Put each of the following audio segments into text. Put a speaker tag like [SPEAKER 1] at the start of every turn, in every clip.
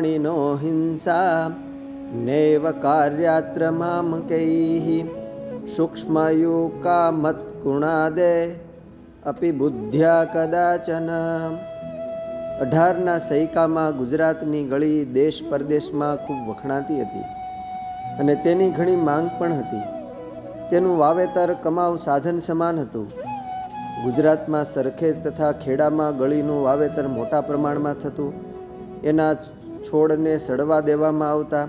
[SPEAKER 1] પ્રાણિનો હિંસા નૈવ કાર્યાત્ર કા સૂક્ષ્મયુકા મત્કુણાદે અપી બુદ્ધ્યા કદાચન અઢારના સૈકામાં ગુજરાતની ગળી દેશ પરદેશમાં ખૂબ વખણાતી હતી અને તેની ઘણી માંગ પણ હતી. તેનું વાવેતર, કમાવ, સાધન સમાન હતું. ગુજરાતમાં સરખેજ તથા ખેડામાં ગળીનું વાવેતર મોટા પ્રમાણમાં થતું. એના છોડને સડવા દેવામાં આવતા,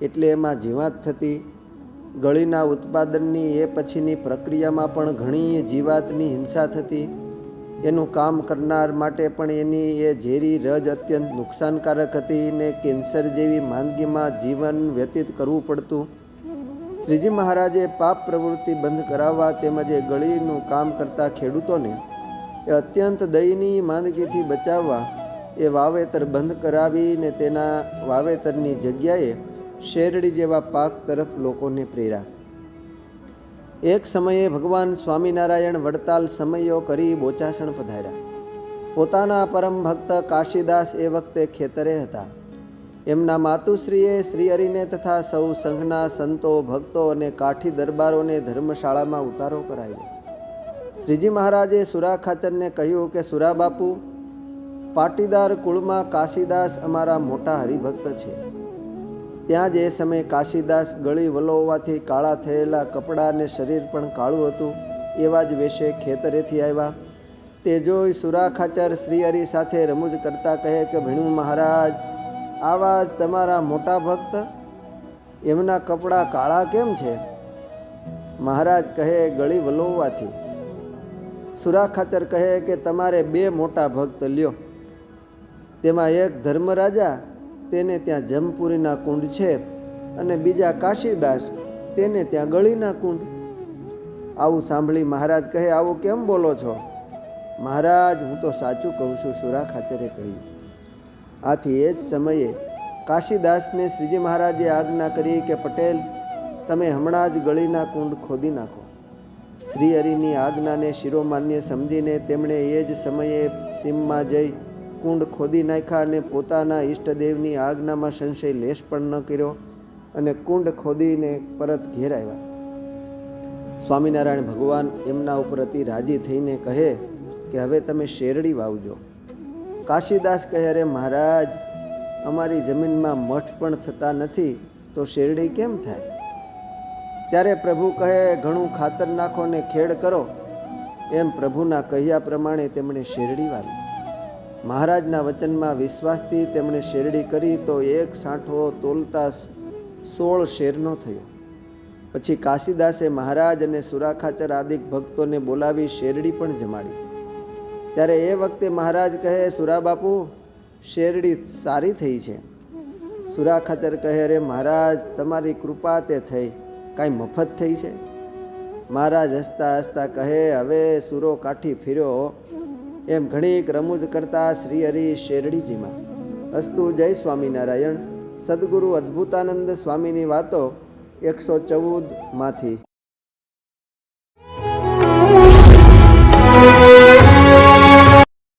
[SPEAKER 1] એટલે એમાં જીવાત થતી. ગળીના ઉત્પાદનની એ પછીની પ્રક્રિયામાં પણ ઘણી જીવાતની હિંસા થતી. એનું કામ કરનાર માટે પણ એની એ ઝેરી રજ અત્યંત નુકસાનકારક હતી ને કેન્સર જેવી માંદગીમાં જીવન વ્યતીત કરવું પડતું. શ્રીજી મહારાજે પાપ પ્રવૃત્તિ બંધ કરાવવા તેમજ એ ગળીનું કામ કરતા ખેડૂતોને એ અત્યંત દયનીય માંદગીથી બચાવવા એ વાવેતર બંધ કરાવીને તેના વાવેતરની જગ્યાએ શેરડી જેવા પાક તરફ લોકોને પ્રેરા. એક સમયે ભગવાન સ્વામિનારાયણ વડતાલ સમયો કરી બોચાસણ પધાર્યા. પોતાના પરમ ભક્ત કાશીદાસ એ વખતે ખેતરે હતા. એમના માતુશ્રીએ શ્રી હરિને તથા સૌ સંઘના સંતો, ભક્તો અને કાઠી દરબારોને ધર્મશાળામાં ઉતારો કરાવ્યો. શ્રીજી મહારાજે સુરા ખાચરને કહ્યું કે, સુરા બાપુ પાટીદાર કુળમાં કાશીદાસ અમારા મોટા હરિભક્ત છે. ત્યાં જ એ સમયે કાશીદાસ ગળી વલોવવાથી કાળા થયેલા કપડાં અને શરીર પણ કાળું હતું, એવા જ વેશે ખેતરેથી આવ્યા. તે જોઈ સુરાખાચર શ્રીહરિ સાથે રમૂજ કરતા કહે કે, ભીણું મહારાજ, આવા જ તમારા મોટા ભક્ત? એમના કપડાં કાળા કેમ છે? મહારાજ કહે, ગળી વલોવવાથી સુરાખાચર કહે કે, તમારે બે મોટા ભક્ત લ્યો. તેમાં એક ધર્મરાજા તેને ત્યાં જમપુરીના કુંડ છે અને બીજા કાશીદાસ તેને ત્યાં ગળીના કુંડ. આવું સાંભળી મહારાજ કહે, આવું કેમ બોલો છો? મહારાજ, હું તો સાચું કહું છું, સુરા ખાચરે કહ્યું. આથી એ જ સમયે કાશીદાસને શ્રીજી મહારાજે આજ્ઞા કરી કે, પટેલ, તમે હમણાં જ ગળીના કુંડ ખોદી નાખો. શ્રી હરિની આજ્ઞાને શિરોમાન્ય સમજીને તેમણે એ જ સમયે સીમમાં જઈ કુંડ ખોદી નાખ્યા અને પોતાના ઈષ્ટદેવની આજ્ઞામાં સંશય લેશ પણ ન કર્યો અને કુંડ ખોદીને પરત ઘેર આવ્યા. સ્વામિનારાયણ ભગવાન એમના ઉપર અતિ રાજી થઈને કહે કે હવે તમે શેરડી વાવજો. કાશીદાસ કહે, અરે મહારાજ, અમારી જમીનમાં મઠ પણ થતા નથી, તો શેરડી કેમ થાય? ત્યારે પ્રભુ કહે, ઘણું ખાતર નાખો ને ખેડ કરો. એમ પ્રભુના કહ્યા પ્રમાણે તેમણે શેરડી વાવી. મહારાજના વચનમાં વિશ્વાસથી તેમણે શેરડી કરી તો એક સાંઠો તોલતા સોળ શેરનો થયો. પછી કાશીદાસે મહારાજ અને સુરાખાચર આદિક ભક્તોને બોલાવી શેરડી પણ જમાડી. ત્યારે એ વખતે મહારાજ કહે સુરા બાપુ શેરડી સારી થઈ છે. સુરાખાચર કહે રે મહારાજ, તમારી કૃપા તે થઈ. કાંઈ મફત થઈ છે? મહારાજ હસતા હસતા કહે, હવે સુરો કાઠી ફર્યો. એમ ઘણીક રમૂજ કરતા શ્રી હરિ શેરડીજીમાં. અસ્તુ જય સ્વામિનારાયણ. સદગુરુ અદ્ભુતાનંદ સ્વામીની વાતો એકસો ચૌદમાંથી.